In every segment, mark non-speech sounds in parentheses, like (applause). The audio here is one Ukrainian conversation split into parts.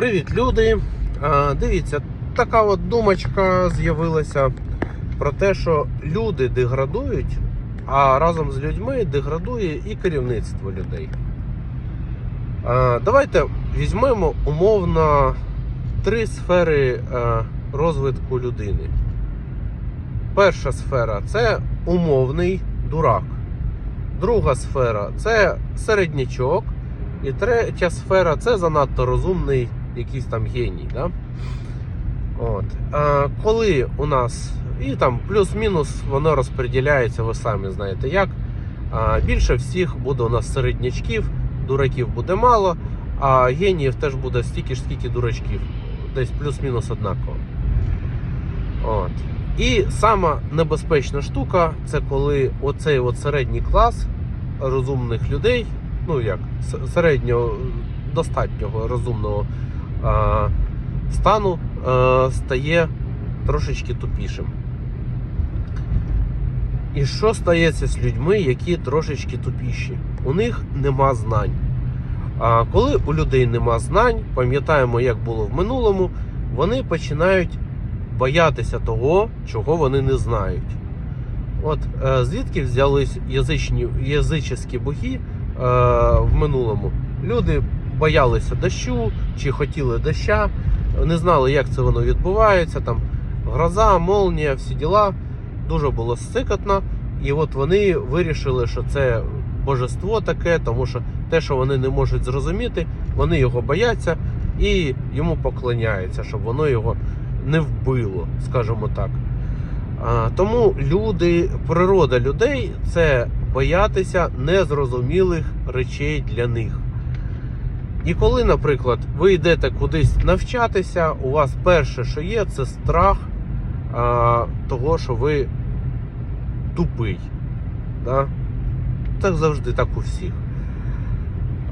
Привіт, люди! Дивіться, така от думочка з'явилася про те, що люди деградують, а разом з людьми деградує і керівництво людей. Давайте візьмемо умовно три сфери розвитку людини. Перша сфера це умовний дурак. Друга сфера це середнячок. І третя сфера це занадто розумний якийсь там геній. Да? От. А, коли у нас і там плюс-мінус воно розподіляється, ви самі знаєте як. А, більше всіх буде у нас середнячків, дураків буде мало, а геніїв теж буде стільки ж, скільки дурачків. Десь плюс-мінус однаково. От. І сама небезпечна штука це коли оцей от середній клас розумних людей, ну як, середнього достатнього розумного стану стає трошечки тупішим. І що стається з людьми, які трошечки тупіші? У них нема знань. А коли у людей нема знань, пам'ятаємо, як було в минулому, вони починають боятися того, чого вони не знають. От е, звідки взялись язичні, язичні боги е, в минулому? Люди боялися дощу чи хотіли доща, не знали, як це воно відбувається. Там гроза, молнія, всі діла. Дуже було сикотно. І от вони вирішили, що це божество таке, тому що те, що вони не можуть зрозуміти, вони його бояться і йому поклоняються, щоб воно його не вбило, скажімо так. Тому люди, природа людей це боятися незрозумілих речей для них. І коли, наприклад, ви йдете кудись навчатися, у вас перше, що є, це страх а, того, що ви тупий. Да? Так завжди, так у всіх.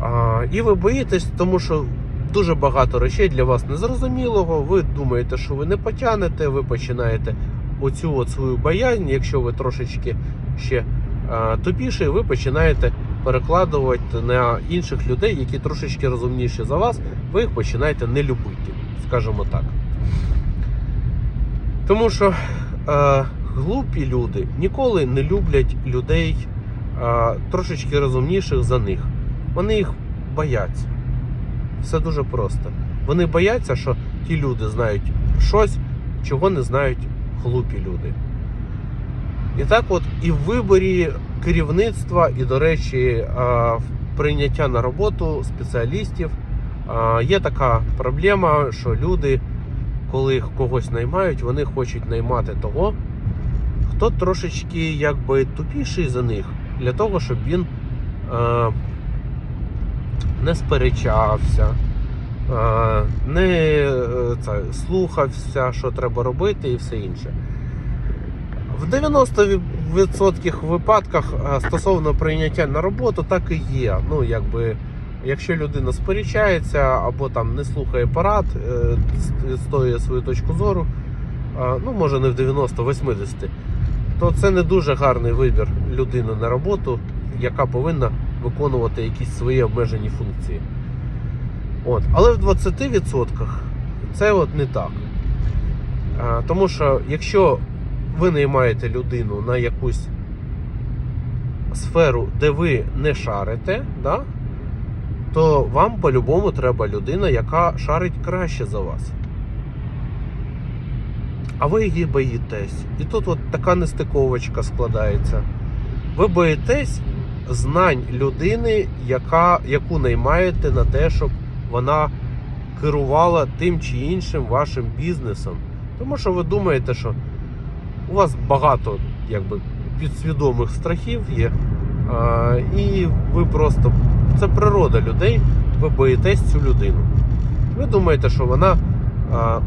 А, і ви боїтесь, тому що дуже багато речей для вас незрозумілого. Ви думаєте, що ви не потягнете, ви починаєте оцю от свою боязнь, якщо ви трошечки ще а, тупіші, ви починаєте перекладувати на інших людей, які трошечки розумніші за вас, ви їх починаєте не любити, скажімо так. Тому що е, глупі люди ніколи не люблять людей е, трошечки розумніших за них. Вони їх бояться. Все дуже просто. Вони бояться, що ті люди знають щось, чого не знають глупі люди. І так от і в виборі керівництва, і, до речі, е, прийняття на роботу спеціалістів е, є така проблема, що люди, коли когось наймають, вони хочуть наймати того, хто трошечки якби тупіший за них, для того, щоб він е, не сперечався, не це, слухався, що треба робити, і все інше. В 90% випадках е, стосовно прийняття на роботу так і є. Ну, якби, якщо людина сперечається або там не слухає парад, е, відстоює свою точку зору, е, ну може не в 90-80, то це не дуже гарний вибір людини на роботу, яка повинна виконувати якісь свої обмежені функції. От. Але в 20% це от не так. Тому що якщо ви наймаєте людину на якусь сферу, де ви не шарите, да, то вам по-любому треба людина, яка шарить краще за вас. А ви її боїтесь. І тут от така нестиковочка складається. Ви боїтесь знань людини, яка, яку наймаєте на те, щоб вона керувала тим чи іншим вашим бізнесом. Тому що ви думаєте, що у вас багато якби, підсвідомих страхів є. І ви просто. Це природа людей, ви боїтесь цю людину. Ви думаєте, що вона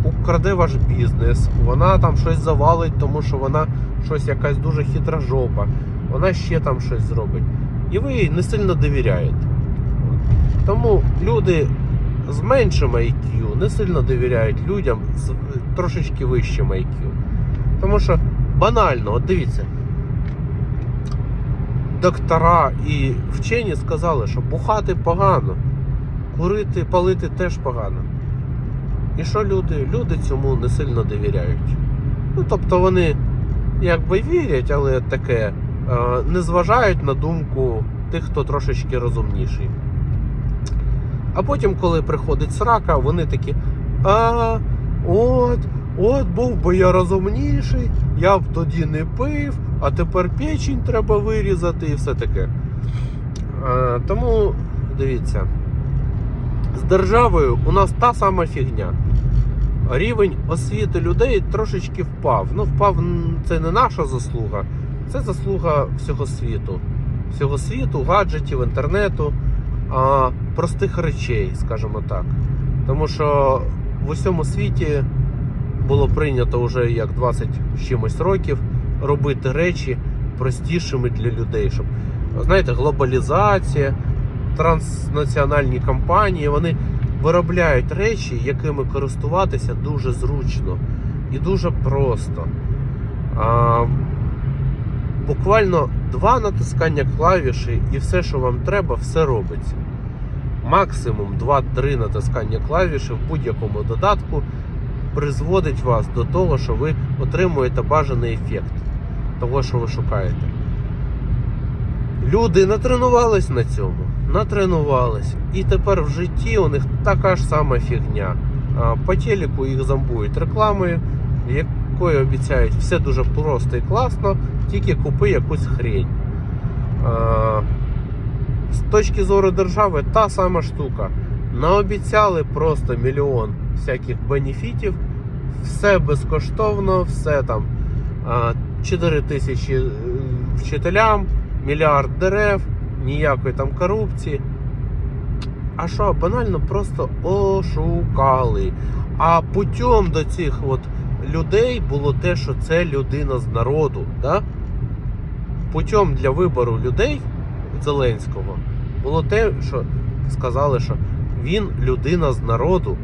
украде ваш бізнес, вона там щось завалить, тому що вона щось якась дуже хитра жопа, вона ще там щось зробить. І ви їй не сильно довіряєте. Тому люди з меншим IQ не сильно довіряють людям з трошечки вищим IQ. Тому що банально, от дивіться, доктора і вчені сказали, що бухати погано, курити, палити теж погано. І що люди? Люди цьому не сильно довіряють. Ну, тобто вони якби вірять, але таке, е, не зважають на думку тих, хто трошечки розумніший. А потім, коли приходить срака, вони такі. А, от, от був би я розумніший, я б тоді не пив, а тепер печень треба вирізати і все таке. А, тому дивіться, з державою у нас та сама фігня. Рівень освіти людей трошечки впав. Ну, впав це не наша заслуга, це заслуга всього світу. Всього світу, гаджетів, інтернету, а, простих речей, скажімо так. Тому що в усьому світі було прийнято вже як 20 з чимось років робити речі простішими для людей. Щоб, знаєте, глобалізація, транснаціональні компанії, вони виробляють речі, якими користуватися дуже зручно і дуже просто. А, буквально два натискання клавіші і все, що вам треба, все робиться. Максимум 2-3 натискання клавіші в будь-якому додатку призводить вас до того, що ви отримуєте бажаний ефект того, що ви шукаєте. Люди натренувались на цьому, натренувались. І тепер в житті у них така ж сама фігня. По телеку їх зомбують рекламою, якою обіцяють все дуже просто і класно, тільки купи якусь хрень. З точки зору держави та сама штука. Наобіцяли просто мільйон всяких бенефітів, все безкоштовно, все там 4 тисячі е, вчителям, мільярд дерев, ніякої там корупції. А що, банально просто ошукали. А путем до цих от людей було те, що це людина з народу. Да? Путем для вибору людей Зеленського було те, що сказали, що він людина з народу.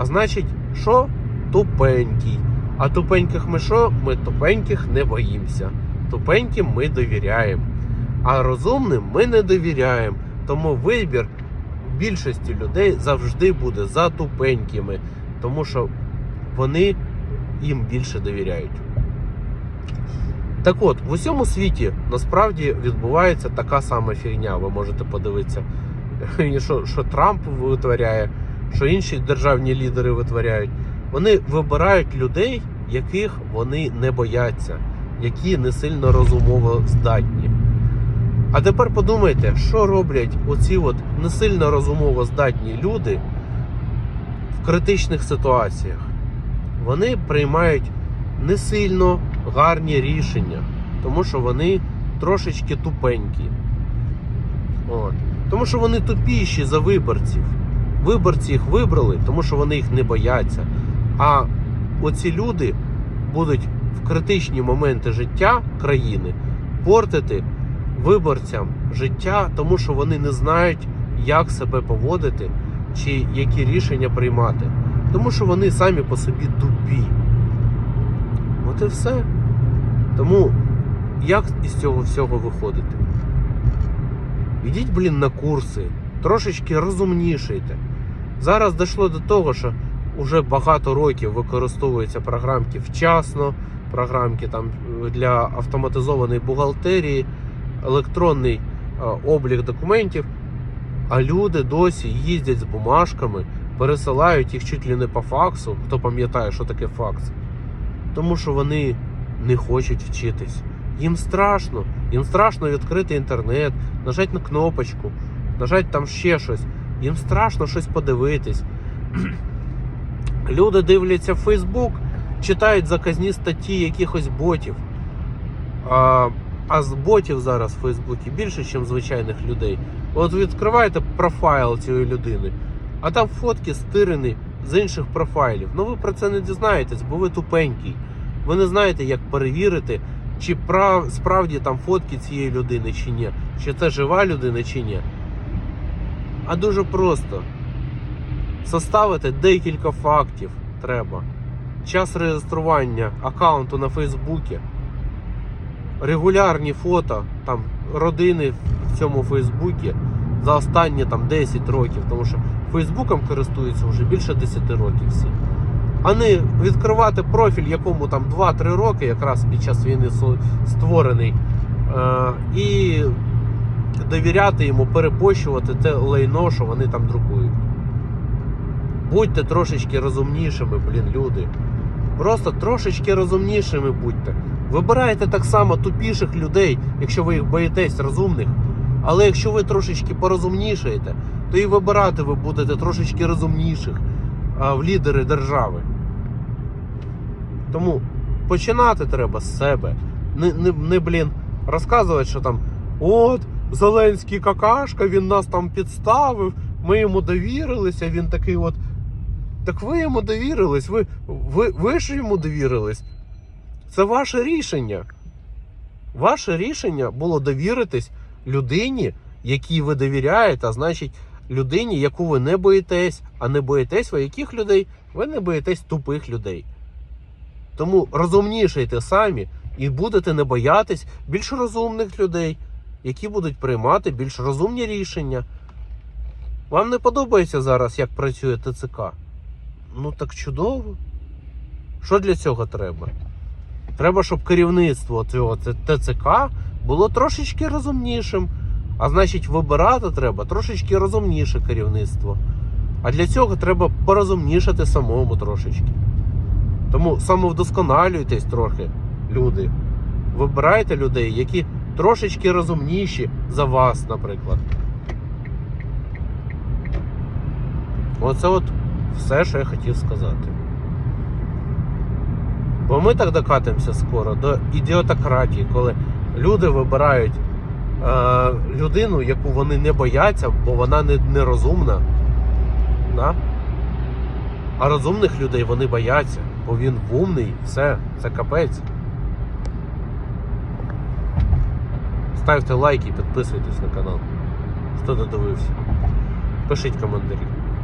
А значить, що тупенький. А тупеньких ми що? Ми тупеньких не боїмося. Тупеньким ми довіряємо. А розумним ми не довіряємо. Тому вибір більшості людей завжди буде за тупенькими, тому що вони їм більше довіряють. Так от, в усьому світі насправді відбувається така сама фігня. Ви можете подивитися, (laughs) що, що Трамп витворяє, що інші державні лідери витворяють. Вони вибирають людей, яких вони не бояться, які не сильно розумово здатні. А тепер подумайте, що роблять оці от не сильно розумово здатні люди в критичних ситуаціях. Вони приймають не сильно гарні рішення, тому що вони трошечки тупенькі. От. Тому що вони тупіші за виборців. Виборці їх вибрали, тому що вони їх не бояться. А оці люди будуть в критичні моменти життя країни портити виборцям життя, тому що вони не знають, як себе поводити чи які рішення приймати. Тому що вони самі по собі тупі. От і все. Тому як із цього всього виходити? Ідіть, блін, на курси, трошечки розумнішайте. Зараз дійшло до того, що вже багато років використовуються програмки вчасно, програмки там для автоматизованої бухгалтерії, електронний е, облік документів. А люди досі їздять з бумажками, пересилають їх чуть ли не по факсу, хто пам'ятає, що таке факс. Тому що вони не хочуть вчитись. Їм страшно. Їм страшно відкрити інтернет, нажати на кнопочку, нажати там ще щось. Їм страшно щось подивитись. (clears throat) Люди дивляться Фейсбук, читають заказні статті якихось ботів. А, а з ботів зараз в Фейсбуці більше, ніж звичайних людей. От відкриваєте профайл цієї людини, а там фотки стирені з інших профайлів. Ну ви про це не дізнаєтесь, бо ви тупенький. Ви не знаєте, як перевірити, чи прав, справді там фотки цієї людини чи ні, чи це жива людина чи ні. А дуже просто. Составити декілька фактів треба. Час реєстрування аккаунту на Фейсбуці, регулярні фото там родини в цьому Фейсбуці за останні там 10 років, тому що Фейсбуком користуються вже більше 10 років всі. А не відкривати профіль, якому там 2-3 роки, якраз під час війни створений, е, і довіряти йому, перепощувати те лайно, що вони там друкують. Будьте трошечки розумнішими, блін, люди. Просто трошечки розумнішими будьте. Вибирайте так само тупіших людей, якщо ви їх боїтесь розумних. Але якщо ви трошечки порозумнішаєте, то і вибирати ви будете трошечки розумніших а, в лідери держави. Тому починати треба з себе. Не, не, не блін, розказувати, що там от Зеленський какашка, він нас там підставив, ми йому довірилися, він такий от. Так ви йому довірились, ви, ви, ви ж йому довірились. Це ваше рішення. Ваше рішення було довіритись людині, якій ви довіряєте, а значить, людині, яку ви не боїтесь, а не боїтесь ви яких людей? Ви не боїтесь тупих людей. Тому розумнішайте самі і будете не боятись більш розумних людей, які будуть приймати більш розумні рішення. Вам не подобається зараз, як працює ТЦК? Ну так чудово. Що для цього треба? Треба, щоб керівництво цього ТЦК було трошечки розумнішим. А значить, вибирати треба трошечки розумніше керівництво. А для цього треба порозумнішати самому трошечки. Тому самовдосконалюйтесь трохи, люди. Вибирайте людей, які трошечки розумніші за вас, наприклад. Оце от все, що я хотів сказати. Бо ми так докатимося скоро до ідіотократії, коли люди вибирають е, людину, яку вони не бояться, бо вона не, нерозумна. Да? А розумних людей вони бояться, бо він умний, все, це капець. Ставте лайки, підписуйтесь на канал. Хто додивився. Пишіть коментарі.